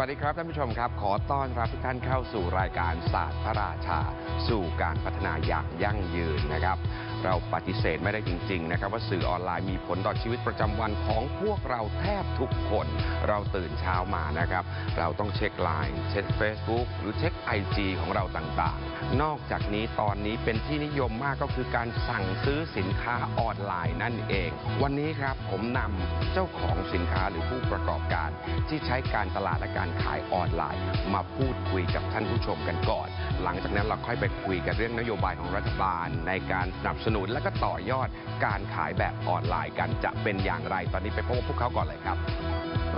สวัสดีครับท่านผู้ชมครับ ขอต้อนรับทุกท่านเข้าสู่รายการศาสตร์พระราชา สู่การพัฒนาอย่างยั่งยืนนะครับเราปฏิเสธไม่ได้จริง ๆ นะครับ ว่าสื่อออนไลน์มีผลต่อชีวิตประจำวันของพวกเราแทบทุกคน เราตื่นเช้ามานะครับ เราต้องเช็คไลน์เช็ค Facebook หรือเช็ค IG ของเราต่างๆ นอกจากนี้ตอนนี้เป็นที่นิยมมากก็คือการสั่งซื้อสินค้าออนไลน์นั่นเอง วันนี้ครับผมนำเจ้าของสินค้าหรือผู้ประกอบการ ที่ใช้การตลาดและการขายออนไลน์ มาพูดคุยกับท่านผู้ชมกันก่อน หลังจากนั้นเราค่อยไปคุยกันเรื่องนโยบายของรัฐบาลในการสนับสนุน และก็ต่อยอดการขายแบบออนไลน์กันจะเป็นอย่างไร ตอนนี้ไปพบกับพวกเขาก่อนเลยครับ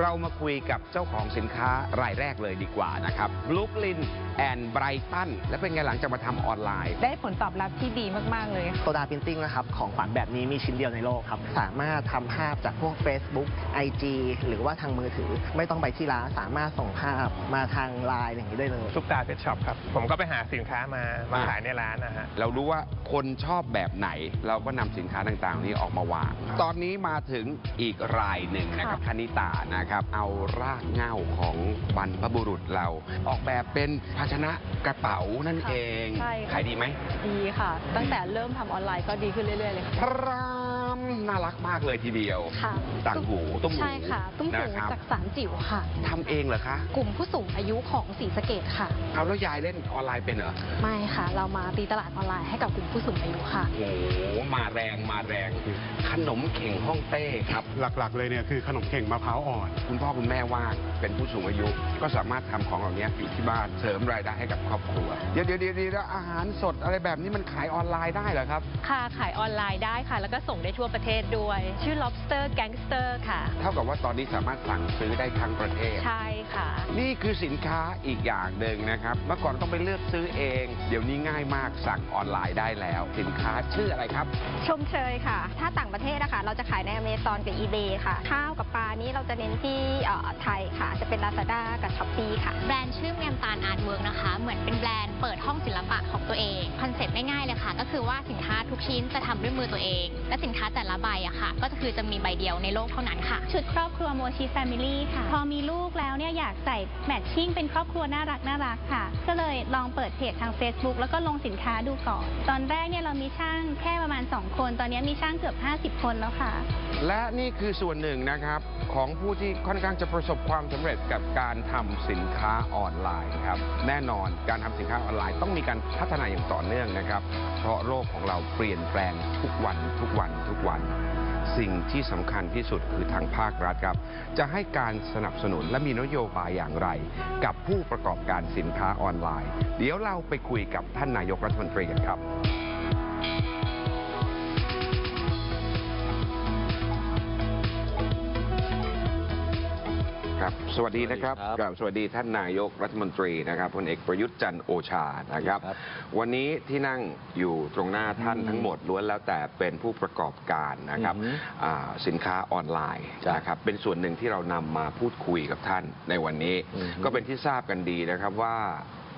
เรามาคุยกับเจ้าของสินค้ารายแรกเลยดีกว่านะครับลุกลินแอนไบรตันและเป็นไงหลังจากมาทำออนไลน์ ได้ผลตอบรับที่ดีมาก ๆ เลยค่ะโซดาพิมพ์ติ้งนะครับ ของขวัญแบบนี้มีชิ้นเดียวในโลกครับ สามารถทำภาพจากพวก Facebook IG หรือว่าทางมือถือ ไม่ต้องไปที่ร้านสามารถส่งภาพมาทางไลน์อย่างนี้ได้เลย ซุปตาเพชช็อปครับ ผมก็ไปหาสินค้ามา มาอ่า ขายในร้านนะฮะ เรารู้ว่าคนชอบแบบไหน เราก็นำสินค้าต่างๆ นี้ออกมาวาง ตอนนี้มาถึงอีกรายหนึ่งนะครับค่ะคณิตานะครับ เอารากเหง้าของบรรพบุรุษเรา ออกแบบเป็นภาชนะกระเป๋านั่นเอง ใช่ค่ะ ขายดีไหม ดีค่ะ ตั้งแต่เริ่มทำออนไลน์ก็ดีขึ้นเรื่อยๆเลยค่ะ พราม น่ารักมากเลยทีเดียวค่ะต่างหูตุ้มหูใช่ค่ะตุ้มหูนะครับ จากสารจิ๋วค่ะ ทำเองเหรอคะกลุ่มผู้สูงอายุของศรีสะเกดค่ะ เอาแล้วยายเล่นออนไลน์เป็นเหรอไม่ค่ะ เรามาตีตลาดออนไลน์ให้กับกลุ่มผู้สูงอายุค่ะ โอ้โหมาแรงมาแรง ขนมเข่งฮ่องเต้ครับ หลักๆ เลยเนี่ยคือขนมเข่งมะพร้าวอ่อน คุณพ่อคุณแม่ว่างเป็นผู้สูงอายุ ก็สามารถทำของเหล่านี้อยู่ที่บ้านเสริมรายได้ให้กับครอบครัว เดี๋ยวเดี๋ยวเดี๋ยวเดี๋ยวอาหารสดอะไรแบบนี้มันขายออนไลน์ได้เหรอครับ ค่ะขายออนไลน์ได้ค่ะ แล้วก็ส่งได้ทั่วประเทศด้วย ชื่อ lobster gangster ค่ะ เท่ากับว่าตอนนี้สามารถสั่งซื้อได้ทั้งประเทศ ใช่ค่ะ นี่คือสินค้าอีกอย่างหนึ่งนะครับ เมื่อก่อนต้องไปเลือกซื้อเอง เดี๋ยวนี้ง่ายมากสั่งออนไลน์ได้แล้ว สินค้าชื่ออะไรครับ ชมเชยค่ะ ถ้าต่างประเทศนะคะเราจะขายในอเมซอนกับ eBay ค่ะ ข้าวกับปลานี้เราจะเน้นที่เอ่อไทยค่ะ จะเป็น Lazada กับ Shopee ค่ะ แบรนด์ชื่อแมมตาลอาร์ตเวิร์กนะคะ เหมือนเป็นแบรนด์เปิดห้องศิลปะของตัวเอง คอนเซ็ปต์ง่ายๆเลยค่ะ ก็คือว่าสินค้าทุกชิ้นจะทำด้วยมือตัวเอง และสินค้าแต่ละใบอะค่ะ ก็คือจะมีใบเดียวในโลกเท่านั้นค่ะ ชุดครอบครัวโมชิแฟมิลี่ค่ะ พอมีลูกแล้วเนี่ยอยากใส่แมทชิ่งเป็นครอบครัวน่ารักน่ารักค่ะ ก็เลยลองเปิดเพจทาง Facebook แล้วก็ลงสินค้าดูก่อน ตอนแรกเนี่ยเรามีช่างแค่ประมาณ 2 คน ตอนนี้มีช่างเกือบ 50 คนแล้วค่ะ และนี่คือส่วนหนึ่งนะครับของผู้ที่ค่อนข้างจะประสบความสำเร็จกับการทำสินค้าออนไลน์ครับ แน่นอนการทำสินค้าออนไลน์ต้องมีการพัฒนาอย่างต่อเนื่องนะครับ เพราะโลกของเราเปลี่ยนแปลงทุกวันทุกวัน ทุกวัน สิ่งที่สำคัญที่สุดคือทางภาครัฐครับ จะให้การสนับสนุนและมีนโยบายอย่างไร กับผู้ประกอบการสินค้าออนไลน์ เดี๋ยวเราไปคุยกับท่านนายกรัฐมนตรีกันครับ ครับสวัสดีนะครับสวัสดีครับกับสวัสดีท่านนายกรัฐมนตรีนะครับพลเอกประยุทธ์จันทร์โอชานะครับครับวันนี้ที่นั่งอยู่ตรงหน้าท่านอืมทั้งหมดล้วนแล้วแต่เป็นผู้ประกอบการนะครับอือหืออ่าสินค้าออนไลน์จ้ะนะครับเป็นส่วนหนึ่งที่เรานำมาพูดคุยกับท่านในวันนี้อือหือก็เป็นที่ทราบกันดีนะครับว่า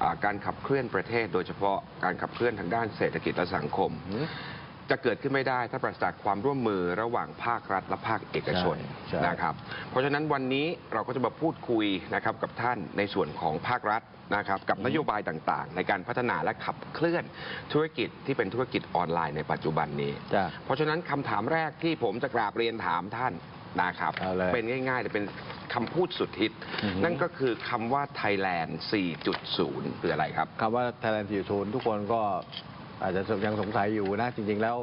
อ่าการขับเคลื่อนประเทศโดยเฉพาะการขับเคลื่อนทางด้านเศรษฐกิจและสังคมอืม จะเกิดขึ้นไม่ได้ถ้าปราศจากความร่วมมือระหว่างภาครัฐและภาคเอกชนใช่ นะครับ เพราะฉะนั้นวันนี้เราก็จะมาพูดคุยนะครับกับท่านในส่วนของภาครัฐนะครับกับนโยบายต่างๆ ในการพัฒนาและขับเคลื่อนธุรกิจที่เป็นธุรกิจออนไลน์ในปัจจุบันนี้ จ้ะ เพราะฉะนั้นคำถามแรกที่ผมจะกราบเรียนถามท่านนะครับเอาเลยเป็นง่ายๆแต่เป็นคำพูดสุดฮิต อือฮึนั่นก็คือคำว่า Thailand 4.0 คืออะไรครับ คำว่า Thailand 40 ทุกคนก็ อาจจะยังสงสัยอยู่นะจริง ๆ แล้ว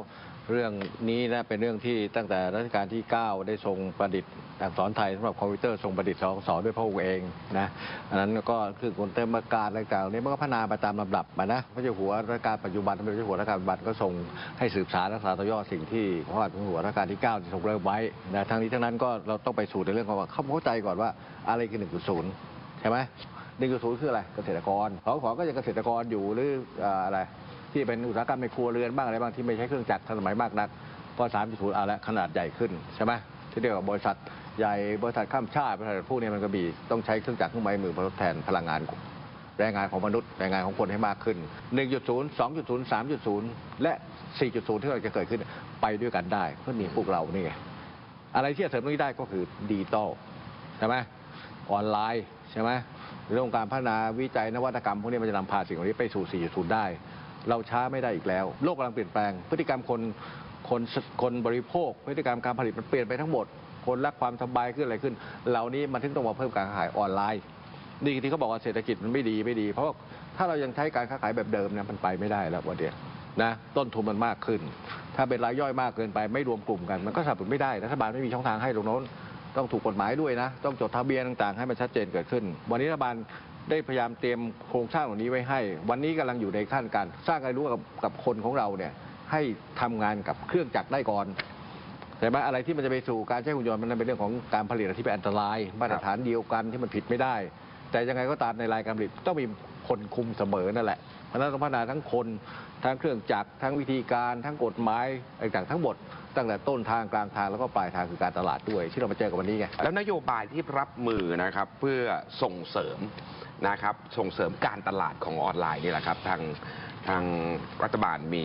เรื่องนี้นะเป็นเรื่องที่ตั้งแต่รัชกาลที่ 9 ได้ทรงประดิษฐ์อักษรไทยสำหรับคอมพิวเตอร์ทรงประดิษฐ์สองสอนด้วยพระองค์เองนะอันนั้นก็คือคนเต็มอาการอะไรต่างๆนี้มันก็พัฒนาไปตามลำดับมานะพระเจ้าอยู่หัวรัชกาลปัจจุบันพระเจ้าอยู่หัวรัชกาลปัจจุบันก็ทรงให้สืบสารรักษาต่อยอดสิ่งที่พระบาทสมเด็จพราอยู่หัวรัชกาลที่9ที่ทรงเริ่มไว้นะทั้งนี้ทั้งนั้นก็เราต้องไปสู่ในเรื่องของว่าเข้าใจก่อนว่าอะไรคือ1.0ใช่ไหมหนึ่งจุดศูนย์คืออะไรเกษตรกรสองขอก็ยังเกษตรกรอยู่หรืออะไร ที่เป็นอุตสาหกรรมในครัวเรือนบ้างอะไรบ้างที่ไม่ใช้เครื่องจักรทันสมัยมากนักพอสามศูนย์เอาละขนาดใหญ่ขึ้นใช่ไหมที่เรียกว่าบริษัทใหญ่บริษัทข้ามชาติบริษัทพวกนี้มันก็มีต้องใช้เครื่องจักรเครื่องไม้มือมาทดแทนพลังงานแรงงานของมนุษย์แรงงานของคนให้มากขึ้น 1.0 2.0 3.0 และ 4.0 ที่เราจะเกิดขึ้นไปด้วยกันได้ก็มีพวกเรานี่ไงอะไรที่จะเสริมตรงนี้ได้ก็คือดิจิตอลใช่ไหมออนไลน์ใช่ไหมเรื่องของการพัฒนาวิจัยนวัตกรรมพวกนี้มันจะนำพาสิ่งเหล่านี้ไปสู่ 4.0 ได้ เราช้าไม่ได้อีกแล้ว โลกกำลังเปลี่ยนแปลง พฤติกรรมคนคนคนบริโภค พฤติกรรมการผลิตมันเปลี่ยนไปทั้งหมด คนรักความสบายขึ้นอะไรขึ้น เหล่านี้มันถึงต้องมาเพิ่มการขายออนไลน์นี่ที่เขาบอกว่าเศรษฐกิจมันไม่ดีไม่ดี เพราะว่าถ้าเรายังใช้การค้าขายแบบเดิมเนี่ยมันไปไม่ได้แล้ววันเดียวนะต้นทุนมันมากขึ้น ถ้าเป็นรายย่อยมากเกินไปไม่รวมกลุ่มกัน มันก็สนับสนุนไม่ได้รัฐบาลไม่มีช่องทางให้ตรงโน้นต้องถูกกฎหมายด้วยนะ ต้องจดทะเบียนต่างๆ ให้มันชัดเจนเกิดขึ้น วันนี้รัฐบาล ได้พยายามเตรียมโครงสร้างเหล่านี้ไว้ให้ วันนี้กำลังอยู่ในขั้นการสร้างการรู้กับกับคนของเราเนี่ยให้ทำงานกับเครื่องจักรได้ก่อนใช่ไหมอะไรที่มันจะไปสู่การใช้หุ่นยนต์มันเป็นเรื่องของการผลิตที่เป็นอันตราย มาตรฐานเดียวกันที่มันผิดไม่ได้ แต่ยังไงก็ตามในรายการผลิตต้องมีคนคุมเสมอนั่นแหละเพราะนั้นต้องพัฒนาทั้งคนทั้งเครื่องจักรทั้งวิธีการทั้งกฎหมายอะไรต่างๆทั้งหมดตั้งแต่ต้นทางกลางทางแล้วก็ปลายทางคือการตลาดด้วยที่เรามาเจอกันวันนี้ไงแล้วนโยบายที่รับมือนะครับเพื่อส่งเสริม นะครับส่งเสริมการตลาดของออนไลน์นี่แหละครับทางทางรัฐบาลมี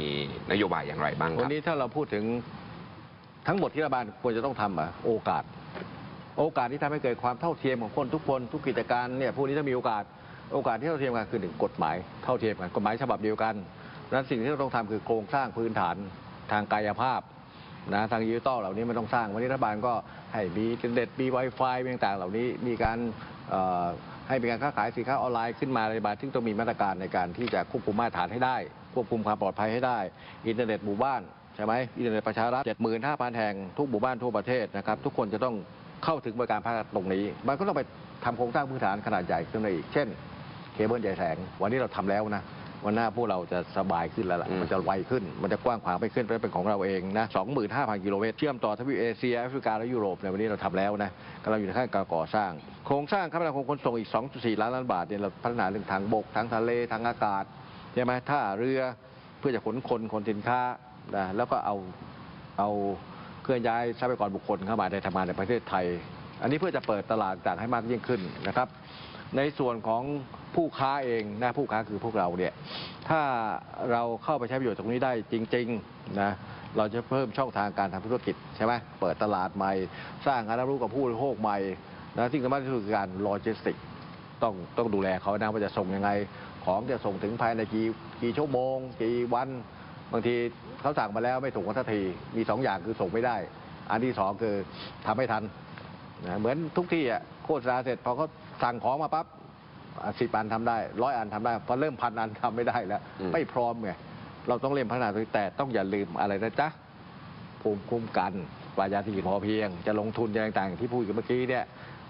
นโยบายอย่างไรบ้างควันรับ นี้ถ้าเราพูดถึงทั้งหมดที่รัฐบาลควรจะต้องทำอะโอกาส โอกาสที่ทำให้เกิดความเท่าเทียมของคนทุกคนทุกกิจการเนี่ยพวกนี้ถ้ามีโอกาส โอกาสที่เท่าเทียมกันคือหนึ่งกฎหมายเท่าเทียมกันกฎหมายฉบับเดียวกันดังนั้นสิ่งที่เราต้องทำคือโครงสร้างพื้นฐานทางกายภาพนะทางดิจิตอลเหล่านี้มันต้องสร้างวันนี้รัฐบาลก็ให้มีอินเทอร์เน็ตมี Wi-Fi มีต่างๆเหล่านี้มีการเอ่อ ให้มีการค้าขายสินค้าออนไลน์ขึ้นมาในบาทซึ่งต้องมีมาตรการในการที่จะควบคุมมาตรฐานให้ได้ ควบคุมความปลอดภัยให้ได้ อินเทอร์เน็ตหมู่บ้านใช่ไหมอินเทอร์เน็ตประชารัฐ75,000 แห่งทุกหมู่บ้านทั่วประเทศนะครับทุกคนจะต้องเข้าถึงบริการภาคตรงนี้ มันก็ต้องไปทำโครงสร้างพื้นฐานขนาดใหญ่ขึ้นมาอีก เช่น เคเบิลใหญ่แสง วันนี้เราทำแล้วนะ วันหน้าพวกเราจะสบายขึ้นแล้วล่ะอืมมันจะไวขึ้น มันจะกว้างขวางไปขึ้นเป็นของเราเองนะ25,000 กิโลเมตร เชื่อมต่อทวีปเอเชียแอฟริกาและยุโรปในวันนี้เราทำแล้วนะกำลังอยู่ในขั้นการก่อสร้าง โครงสร้างคมนาคมขนส่งอีก 2.4 ล้านล้านบาทเนี่ยเราพัฒนาเรื่องทางบกทางทะเลทางอากาศใช่ไหมท่าเรือเพื่อจะขนคนขนสินค้านะแล้วก็เอาเอาเคลื่อนย้ายทรัพยากรบุคคลเข้ามาในทำงานในประเทศไทย อันนี้เพื่อจะเปิดตลาดต่างให้มากยิ่งขึ้นนะครับ ในส่วนของผู้ค้าเองนะผู้ค้าคือพวกเราเนี่ยถ้าเราเข้าไปใช้ประโยชน์ตรงนี้ได้จริงๆนะเราจะเพิ่มช่องทางการทำธุรกิจใช่ไหมเปิดตลาดใหม่ สร้างการรับรู้กับผู้บริโภคใหม่นะที่สำคัญที่สุดคือการโลจิสติกต้องต้องดูแลเขานะว่าจะส่งยังไง ของจะส่งถึงภายในกี่กี่ชั่วโมง กี่วัน บางทีเขาสั่งมาแล้วไม่ส่งกันทันทีมีสองอย่างคือส่งไม่ได้ อันที่สองคือทำไม่ทันนะเหมือนทุกที่อะโฆษณาเสร็จพอเขา สั่งของมาปั๊บสิบอันทำได้ร้อยอันทำได้พอเริ่มพันอันทำไม่ได้แล้วอืมไม่พร้อมไงเราต้องเร่งพัฒนาตัวนี้แต่ต้องอย่าลืมอะไรนะจ๊ะภูมิคุ้มกันปราญญาเศรษฐกิจพอเพียง จะลงทุนอะไรต่างๆ ที่พูดกันเมื่อกี้เนี่ย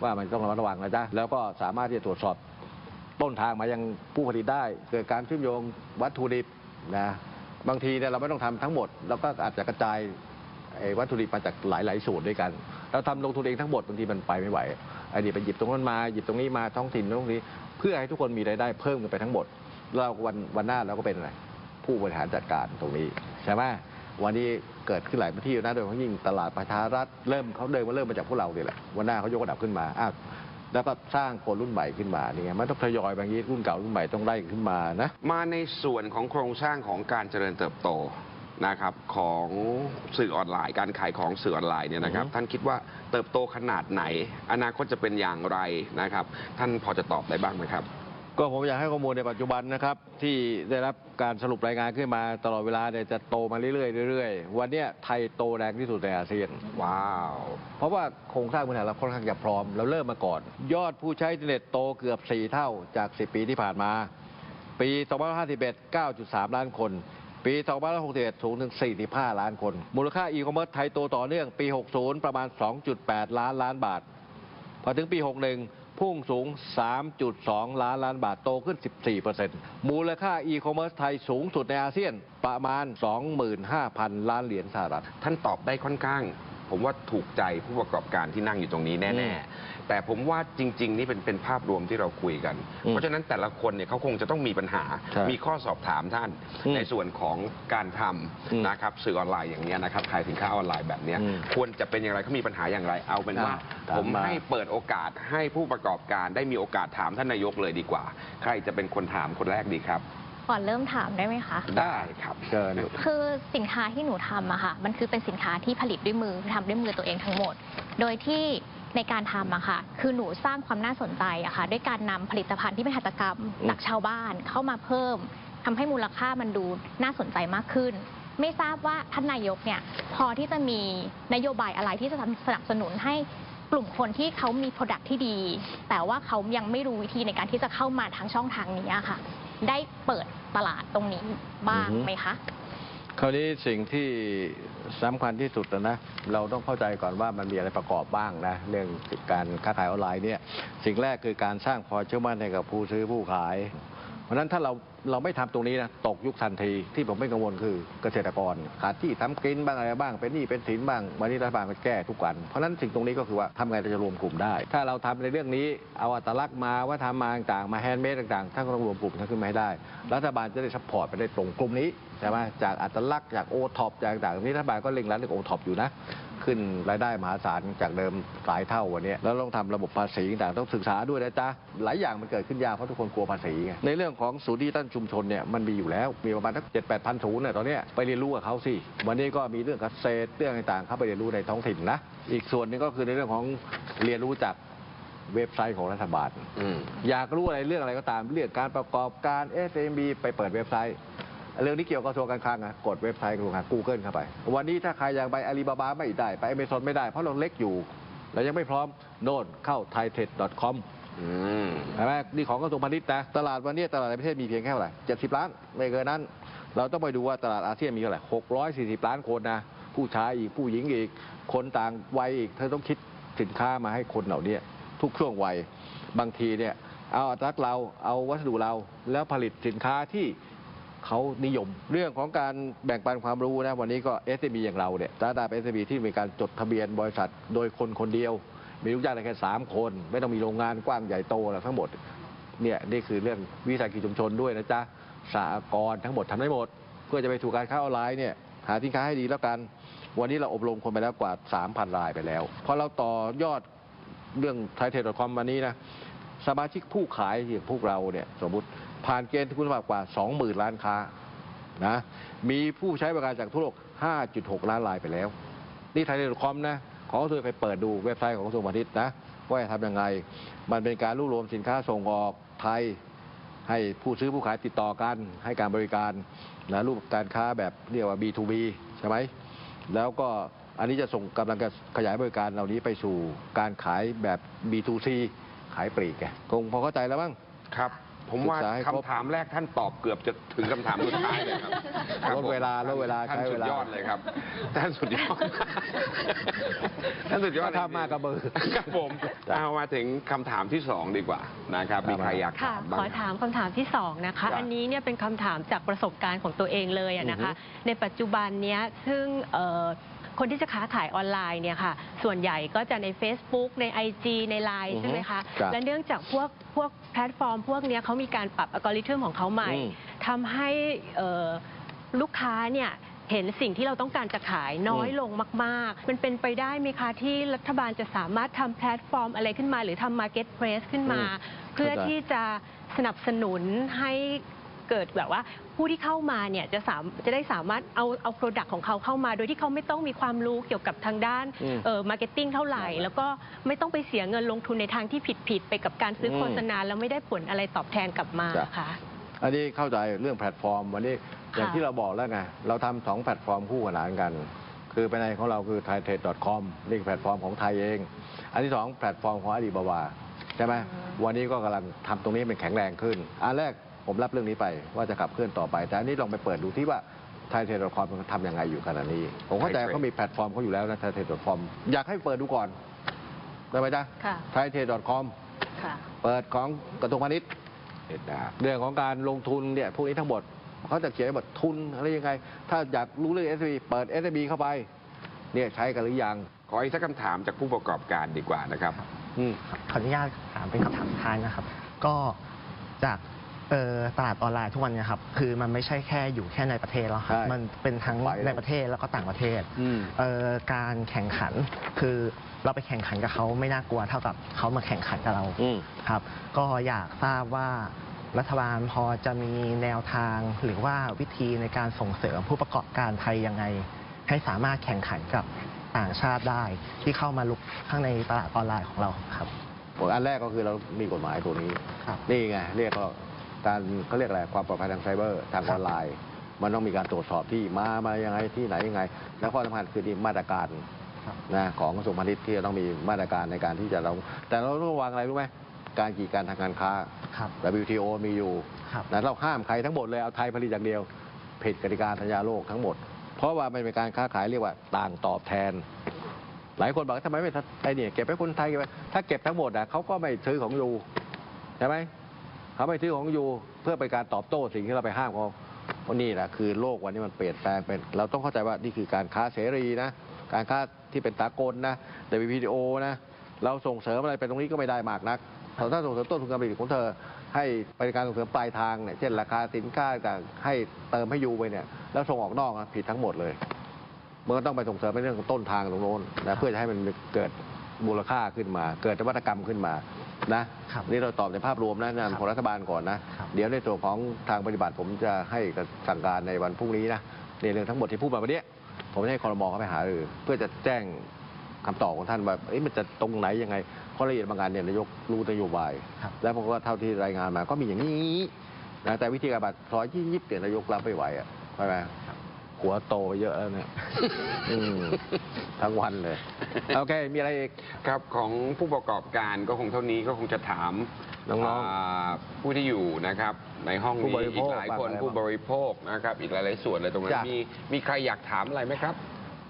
ว่ามันต้องระมัดระวังนะจ๊ะแล้วก็สามารถที่จะตรวจสอบต้นทางมายังผู้ผลิตได้ เกิดการเชื่อมโยงวัตถุดิบนะบางทีเนี่ยเราไม่ต้องทำทั้งหมดเราก็อาจจะกระจายไอ้ วัตถุดิบมาจากหลาย ๆสูตรด้วยกัน เราทำลงทุนเองทั้งหมดบางทีมันไปไม่ไหวไอ้นี่ไปหยิบตรงนั้นมาหยิบตรงนี้มาท้องถิ่นตรงนี้ เพื่อให้ทุกคนมีรายได้เพิ่มกันไปทั้งหมดเราวันวันหน้าเราก็เป็นอะไรผู้บริหารจัดการตรงนี้ใช่ไหมวันนี้เกิดขึ้นหลายพื้นที่นะโดยเฉพาะยิ่งตลาดประชารัฐเริ่มเขาเดินมาเริ่มมาจากพวกเราเนี่ยแหละวันหน้าเขายกระดับขึ้นมาอ้าวแล้วก็สร้างคนรุ่นใหม่ขึ้นมานี่ไมันต้องทยอยบางทีรุ่นเก่ารุ่นใหม่ต้องไล่ขึ้นมานะมาในส่วนของโครงสร้างของการเจริญเติบโต นะครับของสื่อออนไลน์ การขายของสื่อออนไลน์เนี่ยนะครับอือฮึท่านคิดว่าเติบโตขนาดไหน อนาคตจะเป็นอย่างไรนะครับ ท่านพอจะตอบได้บ้างไหมครับ ก็ผมอยากให้ข้อมูลในปัจจุบันนะครับ ที่ได้รับการสรุปรายงานขึ้นมาตลอดเวลาเนี่ยจะโตมาเรื่อยๆเรื่อยๆวันเนี้ยไทยโตแรงที่สุดในอาเซียน ว้าว เพราะว่าโครงสร้างพื้นฐานเราค่อนข้างจะพร้อมเราเริ่มมาก่อน ยอดผู้ใช้อินเทอร์เน็ตโตเกือบ 4 เท่าจาก 10 ปีที่ผ่านมา ปี 2551 9.3 ล้านคน ปี 2561 สูงถึง 45 ล้านคน มูลค่าอีคอมเมิร์ซไทยโตต่อเนื่องปี 60 ประมาณ 2.8 ล้านล้านบาท พอถึงปี 61 พุ่งสูง 3.2 ล้านล้านบาทโตขึ้น 14%มูลค่าอีคอมเมิร์ซไทยสูงสุดในอาเซียนประมาณ 25,000 ล้านเหรียญสหรัฐ ท่านตอบได้ค่อนข้าง ผมว่าถูกใจผู้ประกอบการที่นั่งอยู่ตรงนี้อืแน่มๆแต่ผมว่าจริง ๆ นี่เป็นเป็นภาพรวมที่เราคุยกันอืมเพราะฉะนั้นแต่ละคนเนี่ยเขาคงจะต้องมีปัญหา ใช่มีข้อสอบถามท่าน อืมในส่วนของการทอืมำนะครับสื่อออนไลน์อย่างเนี้ยนะครับขายสินค้าออนไลน์แบบเนี้ยอืมควรจะเป็นอย่างไรเขามีปัญหาอย่างไรเอาเป็นว่า อ่าผมถามมา ให้เปิดโอกาสให้ผู้ประกอบการได้มีโอกาสถามท่านนายกเลยดีกว่า ใครจะเป็นคนถามคนแรกดีครับ ก่อนเริ่มถามได้ไหมคะ ได้ครับเชิญลูก คือสินค้าที่หนูทำอะค่ะ มันคือเป็นสินค้าที่ผลิตด้วยมือทำด้วยมือตัวเองทั้งหมด โดยที่ในการทำอะค่ะ คือหนูสร้างความน่าสนใจอะค่ะ ด้วยการนำผลิตภัณฑ์ที่เป็นหัตถกรรมจากชาวบ้านเข้ามาเพิ่มทำให้มูลค่ามันดูน่าสนใจมากขึ้น ไม่ทราบว่าท่านนายกเนี่ยพอที่จะมีนโยบายอะไรที่จะสนับสนุนให้กลุ่มคนที่เขามี Product ที่ดี แต่ว่าเขายังไม่รู้วิธีในการที่จะเข้ามาทางช่องทางนี้อะค่ะ ได้เปิดตลาดตรงนี้บ้างอือฮึไหมคะ คราวนี้สิ่งที่สำคัญที่สุดนะ เราต้องเข้าใจก่อนว่ามันมีอะไรประกอบบ้างนะ เรื่องการค้าขายออนไลน์เนี่ย สิ่งแรกคือการสร้างความเชื่อมั่นให้กับผู้ซื้อผู้ขาย เพราะฉะนั้นถ้าเรา เราไม่ทำตรงนี้นะตกยุคทันทีที่ผมไม่กังวลคือเกษตรกรขาดที่ทำกินบ้างอะไรบ้างเป็นหนี้เป็นสินบ้างวันนี้รัฐบาลก็แก้ทุกวันเพราะฉะนั้นสิ่งตรงนี้ก็คือว่าทำไงเราจะรวมกลุ่มได้ ถ้าเราทำในเรื่องนี้เอาอัตลักษณ์มาว่าทำมาต่างๆมาแฮนด์เมดต่างๆท่านก็ต้องรวมกลุ่มท่านขึ้นมาให้ได้ รัฐบาลจะได้ซัพพอร์ตไปได้ตรงกลุ่มนี้ใช่ไหมจากอัตลักษณ์จากโอท็อปจากต่างๆนี้รัฐบาลก็เล็งรัดเรื่องโอท็อปอยู่นะ ขึ้นรายได้มหาศาลจากเดิมหลายเท่าวันนี้แล้วต้องทำระบบภาษีต่างๆต้องศึกษาด้วยนะจ๊ะหลายอย่างมันเกิดขึ้นยากเพราะทุกคนกลัวภาษีไงในเรื่องของศูนย์ดิจิตัลชุมชนเนี่ยมันมีอยู่แล้วมีประมาณทักเจ็ดแปดพันศูนย์เนี่ยตอนเนี้ยไปเรียนรู้กับเขาสิวันนี้ก็มีเรื่องเกษตรเรื่องต่างๆเข้าไปเรียนรู้ในท้องถิ่นนะอีกส่วนหนึงก็คือในเรื่องของเรียนรู้จากเว็บไซต์ของรัฐบาลอืมอยากรู้อะไรเรื่องอะไรก็ตามเรื่องการประกอบการ SMB ไปเปิดเว็บไซต์ เรื่องนี้เกี่ยวกับกระทรวงการคลังอะกดเว็บไซต์กระทรวงการกูเกิลเข้าไป วันนี้ถ้าใครอยากไปอาลีบาบาไม่ได้ไปอเมซอนไม่ได้ เพราะเราเล็กอยู่เรายังไม่พร้อมโน่นเข้า t h a i t e c h c o m อืมใช่ไหมนี่ของกระทรวงพาณิชย์นะตลาดวันนี้ตลาดในประเทศมีเพียงแค่เท่าไหร่เจ็ดสิบล้าน ไม่เกินนั้น เราต้องไปดูว่าตลาดอาเซียนมีเท่าไหร่หกร้อยสี่สิบล้านคนนะผู้ชายอีกผู้หญิงอีก คนต่างวัยอีกเธอต้องคิดสินค้ามาให้คนเหล่านี้ทุกช่วงวัยบางทีเนี่ยเอาอัตลักษณ์เราเอาวัสดุเราแล้วผลิตสินค้าที่ เขานิยม เรื่องของการแบ่งปันความรู้นะวันนี้ก็ s อ b อย่างเราเนี่ยตาดาเป็น s อ b ที่มีการจดทะเบียนบริษัทโดยคนคนเดียว มีลูกจ้างได้แค่สามคน ไม่ต้องมีโรงงานกว้างใหญ่โตอะไรทั้งหมดเนี่ยนี่คือเรื่องวิสาหกิจชุมชนด้วยนะจ๊ะสหกรณ์ทั้งหมดทำได้หมด เพื่อจะไปถูกการค้าออนไลน์เนี่ยหาสินค้าให้ดีแล้วกัน วันนี้เราอบรมคนไปแล้วกว่า 3,000 รายไปแล้วพอเราต่อยอดเรื่องไทยเทรดคอมวันนี้นะสมาชิกผู้ขายอย่างพวกเราเนี่ยสมมติ ผ่านเกณฑ์คุณสมบัติกว่า 20,000 ล้านค้านะมีผู้ใช้บริการจากทั่วโลก 5.6 ล้านรายไปแล้ว นี่ไทยเทรดคอมนะขอเธอไปเปิดดูเว็บไซต์ของกระทรวงพาณิชย์นะว่าจะทำยังไง มันเป็นการรวบรวมสินค้าส่งออกไทย ให้ผู้ซื้อผู้ขายติดต่อกัน ให้การบริการนะรูปการค้าแบบเรียกว่า B2B ใช่ไหมแล้วก็อันนี้จะส่งกำลังจะขยายบริการเหล่านี้ไปสู่การขายแบบ B2C ขายปลีกไงคงพอเข้าใจแล้วมั้งครับ ผมว่าศึกษาให้ครบ คำถามแรกท่านตอบเกือบจะถึงคำถามสุดท้ายเลยครับครับลดเวลาผมลดเวลาท่านใช้สุเวดลา ยอดเลยครับท่านสุดยอดท่านสุดยอดถ้ามากกับมือ ครับผมจ้ะเอามาถึงคำถามที่สองดีกว่านะครับมีใครอยากค่ะ ถามบ้างขอถามคำถามที่สองนะคะจ้ะอันนี้เนี่ยเป็นคำถามจากประสบการณ์ของตัวเองเลยอะนะคะ ในปัจจุบันเนี้ยซึ่งเอ่อ คนที่จะค้าขายออนไลน์เนี่ยค่ะ ส่วนใหญ่ก็จะใน Facebook ใน IG ใน Line อือฮึใช่ไหมคะจ้ะและเนื่องจากพวกพวกแพลตฟอร์ม พวกเนี้ยเขามีการปรับอัลกอริทึมของเขาใหม่อืมทำให้เอ่อลูกค้าเนี่ยเห็นสิ่งที่เราต้องการจะขายน้อยลงมาก ๆ มันเป็นไปได้ไหมคะที่รัฐบาลจะสามารถทำแพลตฟอร์มอะไรขึ้นมา หรือทำมาร์เก็ตเพลสขึ้นมา อืม เพื่อเข้าใจที่จะสนับสนุนให้ เกิดแบบว่าผู้ที่เข้ามาเนี่ยจะสามจะได้สามารถเอาเอาโปรดักต์ของเขาเข้ามา โดยที่เขาไม่ต้องมีความรู้เกี่ยวกับทางด้านอืมเออมาร์เก็ตติ้งเท่าไหร่ แล้วก็ไม่ต้องไปเสียเงินลงทุนในทางที่ผิดผิดๆไปกับการซื้ออมโฆษณาแล้วไม่ได้ผลอะไรตอบแทนกลับมาจ้ะ ค่ะ อันนี้เข้าใจเรื่องแพลตฟอร์ม วันนี้อย่างค่ะที่เราบอกแล้วไงเราทำสองแพลตฟอร์มคู่ขนานกัน คือภายในของเราคือ thaitrade.com นี่คือแพลตฟอร์มของไทยเอง อันที่สองแพลตฟอร์มของอาลีบาวาใช่ไหมวันนี้ก็กำลังทำตรงนี้เป็นแข็งแรงขึ้น อันแรก ผมรับเรื่องนี้ไปว่าจะขับเคลื่อนต่อไป แต่อันนี้ลองไปเปิดดูที่ว่า thaitrade.com มันทำยังไงอยู่ขณะนี้ ผมเข้าใจ Thai Trade เขามีแพลตฟอร์มเขาอยู่แล้วนะ thaitrade.com อยากให้เปิดดูก่อนได้ไหมจ๊ะค่ะ thaitrade.com ค่ะ เปิดของกระทรวงพาณิชย์ เอ็ดดา เรื่องของการลงทุนเนี่ยพวกนี้ทั้งหมดเขาจะเขียนไว้หมดทุนอะไรยังไง ถ้าอยากรู้เรื่อง s อ b เปิด s อ b เข้าไป เนี่ยใช้กันหรือยัง ขออีกสักคำถามจากผู้ประกอบการดีกว่านะครับ อืม ขออนุญาตถามเป็นคำถามสุดท้ายนะครับ ก็จาก เอ่อตลาดออนไลน์ทุกวันเนี้ครับคือมันไม่ใช่แค่อยู่แค่ในประเทศแล้วครับใช่มันเป็นทั้งไปเลยในประเทศแล้วก็ต่างประเทศอืม เอ่อการแข่งขันคือเราไปแข่งขันกับเขาไม่น่ากลัวเท่ากับเขามาแข่งขันกับเรา อืม ครับก็อยากทราบว่ารัฐบาลพอจะมีแนวทางหรือว่าวิธีในการส่งเสริมผู้ประกอบการไทยยังไง ให้สามารถแข่งขันกับต่างชาติได้ ที่เข้ามาลุกข้างในตลาดออนไลน์ของเราครับ อันแรกก็คือเรามีกฎหมายตัวนี้ ครับ นี่ไงเรียกว่า การเขาเรียกอะไรความปลอดภัยทางไซเบอร์ทางออนไลน์ มันต้องมีการตรวจสอบที่มามายังไงที่ไหนยังไง แล้วข้อสำคัญคือนี่มาตรการครับนะของกระทรวงพาณิชย์ที่จะต้องมีมาตรการในการที่จะเรา แต่เราต้องระวังอะไรรู้ไหมการกีดกันทางการค้าครับ WTO มีอยู่ครับนะเราห้ามใครทั้งหมดเลยเอาไทยผลิตอย่างเดียวผิดกติกาสัญญาโลกทั้งหมด เพราะว่ามันเป็นการค้าขายเรียกว่าต่างตอบแทน หลายคนบอกทำไมไม่ไอเนี่ยเก็บไว้คนไทยเก็บไว้ถ้าเก็บทั้งหมดอะเขาก็ไม่ซื้อของยูใช่ไหม เขาไม่ซื้อของอยู่เพื่อเป็นการตอบโต้สิ่งที่เราไปห้ามเขาเพราะนี่แหละคือโลกวันนี้มันเปลี่ยนแปลงเป็นเราต้องเข้าใจว่านี่คือการค้าเสรีนะ การค้าที่เป็นสากลนะ WTO นะ เราส่งเสริมอะไรไปตรงนี้ก็ไม่ได้มากนักแต่ถ้าส่งเสริมต้นทุนการผลิตของเธอ ให้ไปการส่งเสริมปลายทางเนี่ยเช่นราคาสินค้าต่างให้เติมให้ยูไปเนี่ยแล้วส่งออกนอกนะผิดทั้งหมดเลยมันก็ต้องไปส่งเสริมในเรื่องของต้นทางตรงโน้นนะเพื่อจะให้มันเกิด มูลค่าขึ้นมา เกิดนวัตกรรมขึ้นมานะครับนี่เราตอบในภาพรวมนะงานของรัฐบาลก่อนนะครับเดี๋ยวในส่วนของทางปฏิบัติผมจะให้สั่งการในวันพรุ่งนี้นะในเรื่องทั้งหมดที่พูดมาวันนี้ผมจะให้คอรมอเขาไปหารือเพื่อจะแจ้งคำตอบของท่านว่าเอ๊ะมันจะตรงไหนยังไงข้อละเอียดบางการเนี่ยนายกรู้นโยบายครับแล้วผมก็เท่าที่รายงานมาก็มีอย่างนี้นะแต่วิธีการบัตรซอยยี่ยิบเนี่ยนายกรับไม่ไหวอะใช่ไหม หัวโตไปเยอะแล้วเนี่ยอืมทั้งวันเลย โอเค มีอะไรอีก ครับของผู้ประกอบการก็คงเท่านี้ก็คงจะถามน้องๆาผู้ที่อยู่นะครับ ในห้องผู้นี้บริโภอีคกหลายคนบ้างอะไรผู้บริโภคนะครับ อีกหลายๆส่วนเลยตรงนั้นจ้ะมีมีใครอยากถามอะไรไหมครับ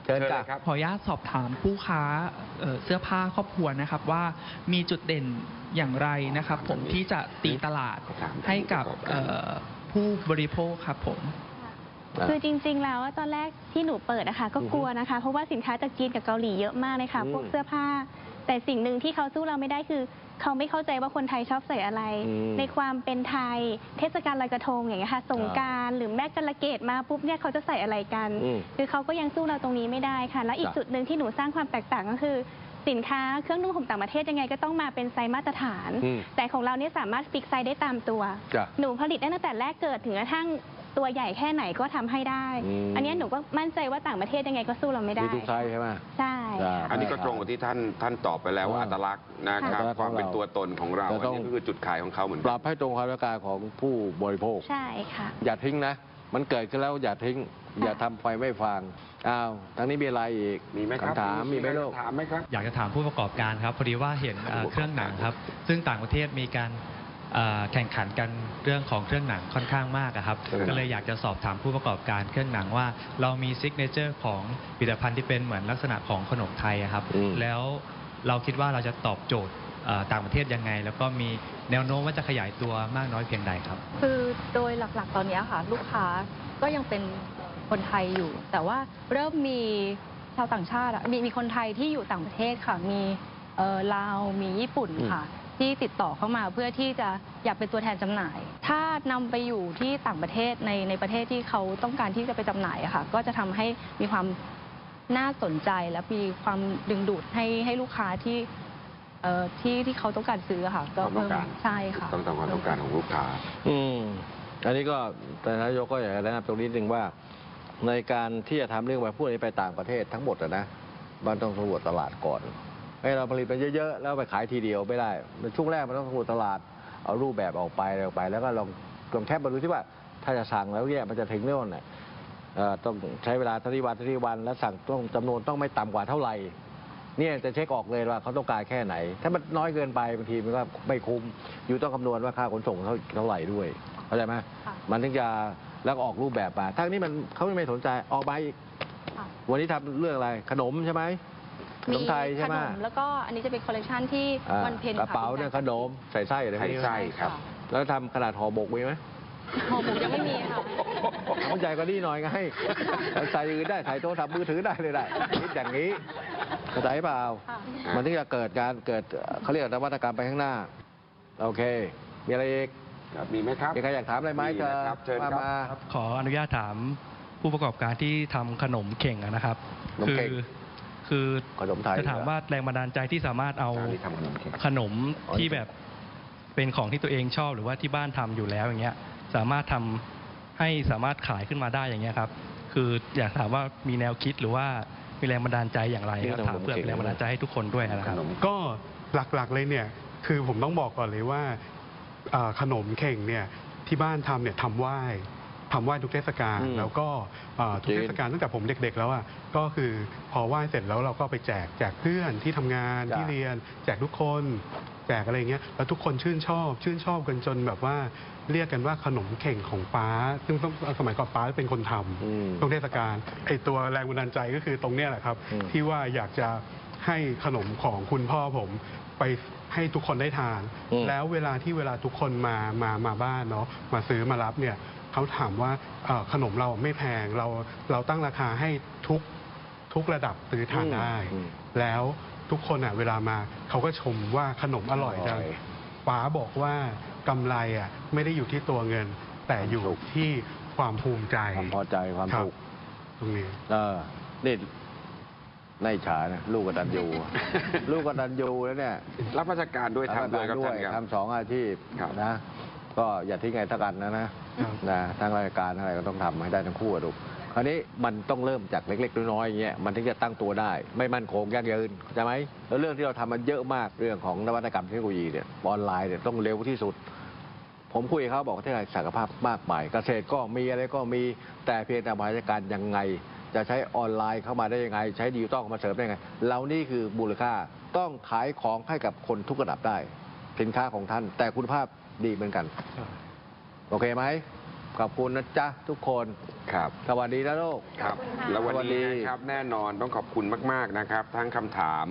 เชิญลจ้ะยครับ ขออนุญาตสอบถามผู้ค้าเอ่อเสื้อผ้าครอบครัวนะครับว่ามีจุดเด่นอย่างไรนะครับ ผมที่จะตีตลาดให้กับเอ่อผู้บริโภคครับผม คือจริง ๆ แล้วตอนแรกที่หนูเปิดนะคะก็อือฮึกลัวนะคะ เพราะว่าสินค้าจากจีนกับเกาหลีเยอะมากเลยค่ะ อืมพวกเสื้อผ้า แต่สิ่งหนึ่งที่เขาสู้เราไม่ได้คือ เขาไม่เข้าใจว่าคนไทยชอบใส่อะไร อืมในความเป็นไทย เทศกาลลอยกระทงอย่างเงี้ยค่ะสงกรารหรือแม่กระเกตมาปุ๊บเนี่ยเขาจะใส่อะไรกัน อืมคือเขาก็ยังสู้เราตรงนี้ไม่ได้ค่ะ และอีกจ้ะ จุดหนึ่งที่หนูสร้างความแตกต่างก็คือ สินค้าเครื่องนุ่งห่มต่างประเทศยังไงก็ต้องมาเป็นไซส์มาตรฐาน อืม แต่ของเราเนี่ยสามารถฟิกไซส์ได้ตามตัว จ้ะ หนูผลิตได้ตั้งแต่แรกเกิดถึงกระทั่ง ตัวใหญ่แค่ไหนก็ทำให้ได้ อืม อันเนี้ยหนูก็มั่นใจว่าต่างประเทศยังไงก็สู้เราไม่ได้ มีทุกไซส์ใช่ไหม ใช่จ้ะอันนี้ก็ตรงกับที่ท่านท่านตอบไปแล้วว่าอ่าอัตลักษณ์นะครับอัตลักษณ์ความเป็นของเราตัวตนของเราแต่อันต้อง นี้ก็คือจุดขายของเขาเหมือนปกัรับให้ตรงความต้องการของผู้บริโภค ใช่ค่ะ อย่าทิ้งนะ มันเกิดขึ้นแล้วอย่าทิ้ง อย่าทำไฟไม่ฟางอ้าวทางนี้มีอะไรอีกมีไหมครับ คำถามมีไหมใครลูก ถามไหมครับ อยากจะถามผู้ประกอบการครับ พอดีว่าเห็นเอ่อเครื่องหนังครับ ซึ่งต่างประเทศมีการเอ่อ แข่งขันกันเรื่องของเครื่องหนังค่อนข้างมากอะครับครับ ก็เลยอยากจะสอบถามผู้ประกอบการเครื่องหนังว่า เรามีซิกเนเจอร์ของผลิตภัณฑ์ที่เป็นเหมือนลักษณะของขนมไทยอะครับอืมแล้วเราคิดว่าเราจะตอบโจทย์เอ่อต่างประเทศยังไง แล้วก็มีแนวโน้มว่าจะขยายตัวมากน้อยเพียงใดครับ คือโดยหลักๆ ตอนนี้ค่ะ ลูกค้าก็ยังเป็นคนไทยอยู่ แต่ว่าเริ่มมีชาวต่างชาติอะมีมีคนไทยที่อยู่ต่างประเทศค่ะ มีเอ่อลาวมีญี่ปุ่นค่ะ ที่ติดต่อเข้ามาเพื่อที่จะอยากเป็นตัวแทนจำหน่าย ถ้านำไปอยู่ที่ต่างประเทศในในประเทศที่เขาต้องการที่จะไปจำหน่ายอะค่ะ ก็จะทำให้มีความน่าสนใจและมีความดึงดูดให้ให้ลูกค้าที่เอ่อที่ที่เขาต้องการซื้ออะค่ะ ก็ความต้องเพิ่มการใช่ค่ะ ต้องตามความต้องการของลูกค้า อืม อันนี้ก็แต่นายกก็อยากจะแนะนำตรงนี้นึงว่า ในการที่จะทำเรื่องแบบพวกนี้ไปต่างประเทศทั้งหมดอะนะมันต้องสำรวจตลาดก่อน ให้เราผลิตมันเยอะๆ แล้วไปขายทีเดียวไม่ได้ในช่วงแรกมันต้องสำรวจตลาด เอารูปแบบออกไปออกไป แล้วก็ลองลองแคปมาดูที่ว่า ถ้าจะสั่งแล้วเนี่ยมันจะถึงเรื่องไหนเอ่อต้องใช้เวลาเท่าที่วันเท่าที่วันแล้วสั่งต้องจำนวนต้องไม่ต่ำกว่าเท่าไหร่เนี่ยจะเช็คออกเลยว่าเขาต้องการแค่ไหน ถ้ามันน้อยเกินไปบางทีมันก็ไม่คุ้ม อยู่ต้องคำนวณว่าค่าขนส่งเท่าเท่าไหร่ด้วยเข้าใจไหมค่ะมันถึงจะแล้วก็ออกรูปแบบมาทั้งนี้มันเขาไม่สนใจออกมาอีกค่ะวันนี้ทำเรื่องอะไรขนมใช่ไหม ขนมไทยใช่ไหมขนมแล้วก็อันนี้จะเป็นคอลเลกชันที่อ่าวันเพ็ญกระเป๋าเนี่ยขนมใส่ไส้อะไรพวกนี้ใส่ไส้ ครับ แล้วทำขนาดห่อหมกมีไหมห่อหมกยังไม่มีค่ะมันใหญ่กว่านี้หน่อยไงใส่อื่นได้ใส่โทรศัพท์มือถือได้เลยได้คิดอย่างนี้เข้าใจเปล่า ค่ะ มันถึงจะเกิดการเกิดเขาเรียกนวัตกรรมไปข้างหน้า โอเค มีอะไรอีกครับมีไหมครับมีใครอยากถามอะไรไหมมีเธอนะครับเชิญครับ มามาขออนุญาตถามผู้ประกอบการที่ทำขนมเข่งอะนะครับ ขนมคืเข่ง คือ ขนมไทยจะถามว่าแรงบันดาลใจที่สามารถเอาการที่ทำขนมเค้กขนมที่แบบเป็นของที่ตัวเองชอบหรือว่าที่บ้านทำอยู่แล้วอย่างเงี้ยสามารถทำให้สามารถขายขึ้นมาได้อย่างเงี้ยครับ คืออยากถามว่ามีแนวคิดหรือว่ามีแรงบันดาลใจอย่างไรที่ครับทำถามเพื่อขนมเค้กเป็นแรงบันดาลใจให้ทุกคนด้วยนะครับก็หลักๆเลยเนี่ยคือผมต้องบอกก่อนเลยว่าอ่าขนมเข่งเนี่ยที่บ้านทำเนี่ยทำไหว้ ทำไหว้ทุกเทศกาลอืมแล้วก็อ่าทุกจริงเทศกาลตั้งแต่ผมเด็ก ๆ แล้วอะก็คือพอไหว้เสร็จแล้วเราก็ไปแจกแจกเพื่อนที่ทำงานจ้ะ ที่เรียน แจกทุกคนแจกอะไรเงี้ยแล้วทุกคนชื่นชอบ ชื่นชอบกันจนแบบว่าเรียกกันว่าขนมเข่งของป้า ซึ่งต้องสมัยก่อนป้าเป็นคนทำ อืม ช่วงเทศกาลไอตัวแรงบันดาลใจก็คือตรงเนี้ยแหละครับ อืมที่ว่าอยากจะให้ขนมของคุณพ่อผมไปให้ทุกคนได้ทาน อืมแล้วเวลาที่เวลาทุกคนมามามาบ้านเนาะมาซื้อมารับเนี่ย เขาถามว่าเอ่อขนมเราไม่แพงเราเราตั้งราคาให้ทุกทุกระดับซื้อทานได้ อืมแล้วทุกคนอะเวลามาเขาก็ชมว่าขนมอร่อยจังอร่อยป๋าบอกว่ากำไรอะไม่ได้อยู่ที่ตัวเงิน แต่อยู่ที่ความภูมิใจความพอใจความครับสุขตรงนี้ เออนี่ในฉานะลูกกตันยูลูกกตันยูแล้วเนี่ยรับราชการด้วยทำด้วยครับด้วท่ายนครับทำสองอาชีพครับ นะ ก็อย่าทิ้งไงทักกันนะนะนะทั้งราชการทั้งอะไรก็ต้องทำให้ได้ทั้งคู่อะลูกคราวนี้มันต้องเริ่มจากเล็กๆน้อยๆอย่างเงี้ยมันถึงจะตั้งตัวได้ ไม่มั่นคงยั่งยืนเข้าใจไหมแล้วเรื่องที่เราทำมันเยอะมากเรื่องของนวัตกรรมเทคโนโลยีเนี่ยออนไลน์เนี่ยต้องเร็วที่สุด ผมคุยกับเขาบอกว่าที่ไหนศักยภาพมากมายเกษตรก็มีอะไรก็มีแต่เพียงแต่บริหารจัดการยังไง จะใช้ออนไลน์เข้ามาได้ยังไง ใช้ดิจิตอลเข้ามาเสริมได้ยังไงเรานี่คือมูลค่าต้องขายของให้กับคนทุกระดับได้สินค้าของท่าน แต่คุณภาพ ดีเหมือนกัน โอเคไหมขอบคุณนะจ๊ะทุกคนครับ สวัสดีนะลูกครับ แล้ววันสวัสดีนี้นะครับแน่นอนต้องขอบคุณมาก ๆ นะครับ ทั้งคำถาม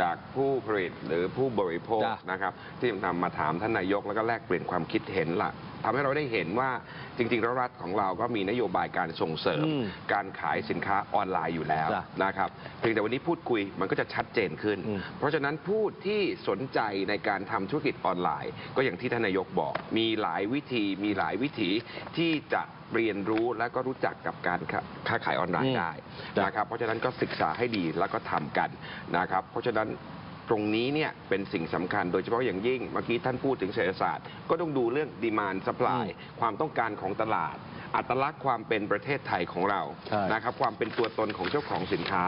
จากผู้ผลิตหรือผู้บริโภคจ้ะ นะครับ ที่นำมาถามท่านนายกแล้วก็แลกเปลี่ยนความคิดเห็นล่ะทำให้เราได้เห็นว่าจริงๆแล้วรัฐของเราก็มีนโยบายการส่งเสริม อืมการขายสินค้าออนไลน์อยู่แล้วจ้ะนะครับเพียงแต่วันนี้พูดคุยมันก็จะชัดเจนขึ้น อืม เพราะฉะนั้นผู้ที่สนใจในการทำธุรกิจออนไลน์ ก็อย่างที่ท่านนายกบอก มีหลายวิธีมีหลายวิธีที่จะเรียนรู้และก็รู้จักกับการค้าค้าขายออนไลอืน์มได้จ้ะนะครับเพราะฉะนั้นก็ศึกษาให้ดีแล้วก็ทำกันนะครับเพราะฉะนั้นตรงนี้เนี่ยเป็นสิ่งสำคัญโดยเฉพาะอย่างยิ่งเมื่อกี้ท่านพูดถึงเศรษฐศาสตร์ก็ต้องดูเรื่องดีมานสป라이ความต้องการของตลาด อัตลักษณ์ความเป็นประเทศไทยของเราใช่ นะครับความเป็นตัวตนของเจ้าของสินค้า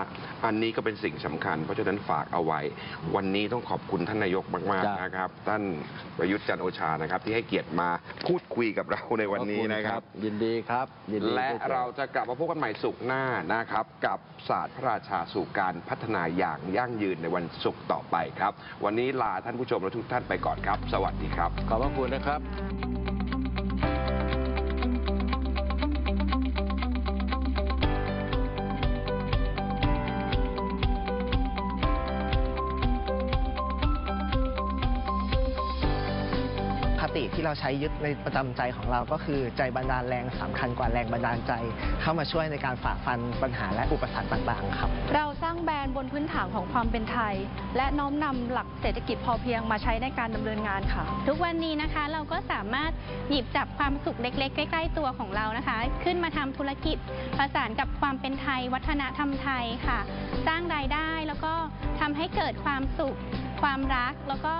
อันนี้ก็เป็นสิ่งสำคัญ เพราะฉะนั้นฝากเอาไว้ วันนี้ต้องขอบคุณท่านนายกมาก จ้ะ ๆ นะครับ ท่านประยุทธ์จันทร์โอชานะครับ ที่ให้เกียรติมาพูดคุยกับเราในวันนี้นะครับยินดีครับ ยินดีและที่จอ เราจะกลับมาพบกันใหม่สุขหน้านะครับ กับศาสตร์พระราชาสู่การพัฒนาอย่างยั่งยืนในวันศุกร์ต่อไปครับ วันนี้ลาท่านผู้ชมและทุกท่านไปก่อนครับ สวัสดีครับ ขอบพระคุณนะครับ ติที่เราใช้ยึดในประจำใจของเราก็คือใจบันดาลแรงสำคัญกว่าแรงบันดาลใจ เข้ามาช่วยในการฝ่าฟันปัญหาและอุปสรรคต่างๆครับ เราสร้างแบรนด์บนพื้นฐานของความเป็นไทย และน้อมนำหลักเศรษฐกิจพอเพียงมาใช้ในการดำเนินงานค่ะ ทุกวันนี้นะคะเราก็สามารถหยิบจับความสุขเล็ก ๆ ใกล้ ๆ ตัวของเรานะคะ ขึ้นมาทำธุรกิจผสานกับความเป็นไทย วัฒนธรรมไทยค่ะ สร้างรายได้แล้วก็ทำให้เกิดความสุข ความรักแล้วก็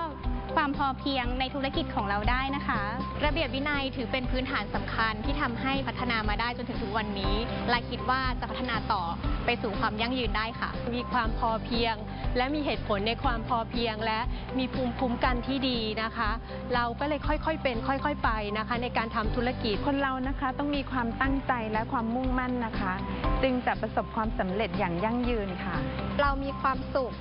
ความพอเพียงในธุรกิจของเราได้นะคะ ระเบียบวินัยถือเป็นพื้นฐานสำคัญที่ทำให้พัฒนามาได้จนถึงทุกวันนี้ และคิดว่าจะพัฒนาต่อไปสู่ความยั่งยืนได้ค่ะ มีความพอเพียง และมีเหตุผลในความพอเพียง และมีภูมิคุ้มกันที่ดีนะคะ เราก็เลยค่อยๆเป็น ค่อยๆไปนะคะ ในการทำธุรกิจ คนเรานะคะต้องมีความตั้งใจและความมุ่งมั่นนะคะ จึงจะประสบความสำเร็จอย่างยั่งยืนค่ะ เรามีความสุข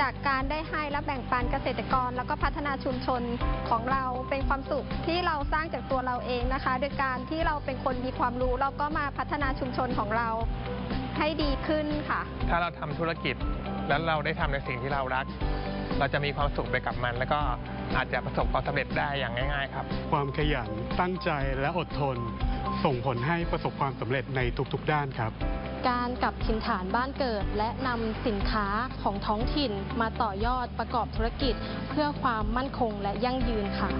จากการได้ให้และแบ่งปันเกษตรกร แล้วก็พัฒนาชุมชนของเราเป็นความสุขที่เราสร้างจากตัวเราเองนะคะ โดยการที่เราเป็นคนมีความรู้แล้วก็มาพัฒนาชุมชนของเราให้ดีขึ้นค่ะ ถ้าเราทำธุรกิจแล้วเราได้ทำในสิ่งที่เรารัก เราจะมีความสุขไปกับมัน แล้วก็อาจจะประสบความสำเร็จได้อย่างง่าย ๆ ครับ ความขยันตั้งใจและอดทน ส่งผลให้ประสบความสำเร็จในทุกๆด้านครับ การกลับถิ่นฐานบ้านเกิด และนำสินค้าของท้องถิ่นมาต่อยอดประกอบธุรกิจ เพื่อความมั่นคงและยั่งยืนค่ะ